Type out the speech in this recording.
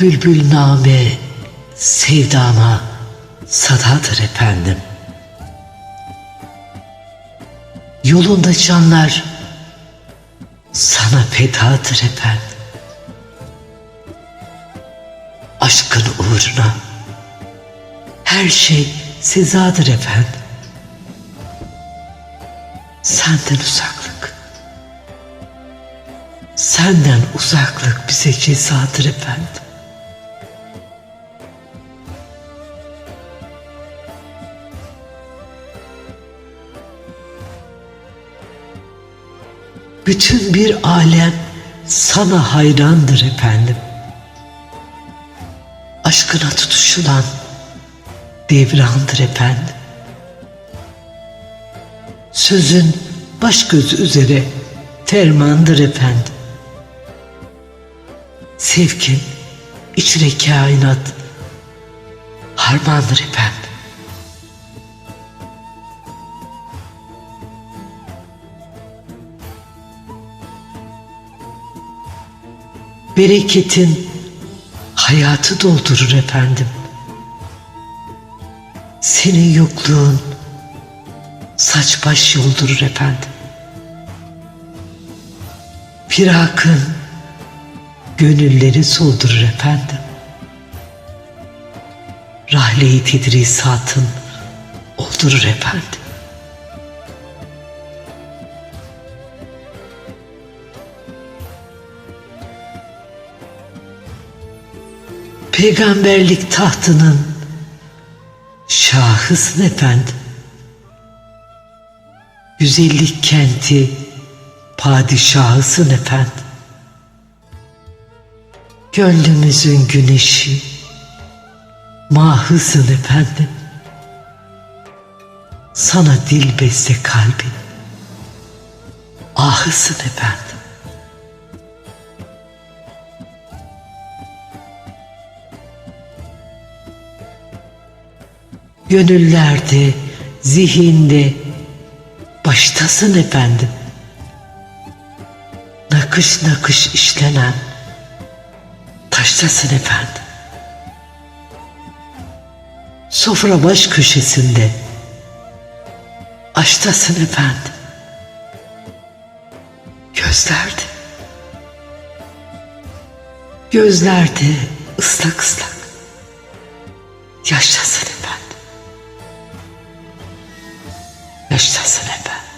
Bülbül name sevdama sadadır efendim. Yolunda canlar sana fedadır efendim. Aşkın uğruna her şey sezadır efendim. Senden uzaklık, senden uzaklık bize cezadır efendim. Bütün bir alem sana hayrandır efendim. Aşkına tutuşulan devrandır efendim. Sözün baş göz üzere fermandır efendim. Sevkin içre kainat harmandır efendim. Bereketin hayatı doldurur efendim. Senin yokluğun saç baş yoldurur efendim. Firakın gönülleri soldurur efendim. Rahle-i tedrisatın oldurur efendim. Peygamberlik tahtının şahısın efendim. Güzellik kenti padişahısın efendim. Gönlümüzün güneşi mahısın efendim. Sana dil beste kalbin ahısın efendim. Gönüllerde, zihinde baştasın efendim. Nakış nakış işlenen taştasın efendim. Sofra baş köşesinde aştasın efendim. Gözlerde, gözlerde ıslak ıslak yaştasın efendim. Yaştasın efendim. Yaştasın.